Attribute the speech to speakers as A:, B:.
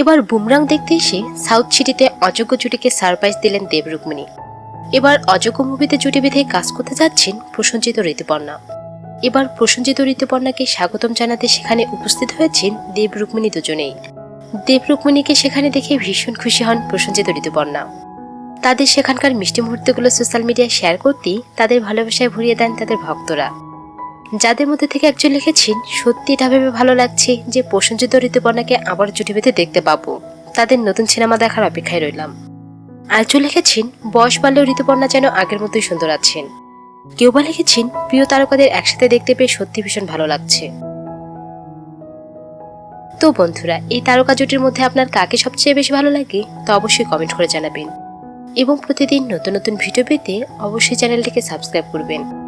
A: এবার বুমরাং দেখতে এসে সাউথ সিটিতে অযোগ্য জুটিকে সারপ্রাইজ দিলেন দেব রুক্মিণী। এবার অযোগ্য মুভিতে জুটি বেঁধে কাজ করতে যাচ্ছেন প্রসঞ্জিত ঋতুপর্ণা। এবার প্রসঞ্জিত ঋতুপর্ণাকে স্বাগতম জানাতে সেখানে উপস্থিত হয়েছেন দেব রুক্মিণী দুজনেই। দেব রুক্মিণীকে সেখানে দেখে ভীষণ খুশি হন প্রসঞ্জিত ঋতুপর্ণা। তাদের সেখানকার মিষ্টি মুহূর্তগুলো সোশ্যাল মিডিয়ায় শেয়ার করতেই তাদের ভালোবাসায় ভরিয়ে দেন তাদের ভক্তরা। যাদের মধ্যে থেকে একজন লিখেছেন, সত্যি এটা ভেবে ভালো লাগছে যে প্রসঞ্জিত ঋতুপর্ণাকে আবার জুটি বেঁধে দেখতে পাবো। তাদের নতুন সিনেমা দেখার অপেক্ষায় রইলাম। আরেকজন লিখেছেন, বয়স বাড়লেও ঋতুপর্ণা যেন আগের মতোই সুন্দর আছেন। কেউ বা লিখেছেন, প্রিয় তারকাদের একসাথে দেখতে পেয়ে সত্যি ভীষণ ভালো লাগছে। তো বন্ধুরা, এই তারকা জুটির মধ্যে আপনার কাকে সবচেয়ে বেশি ভালো লাগে, তা অবশ্যই কমেন্ট করে জানাবেন। এবং প্রতিদিন নতুন নতুন ভিডিও পেতে অবশ্যই চ্যানেলটিকে সাবস্ক্রাইব করবেন।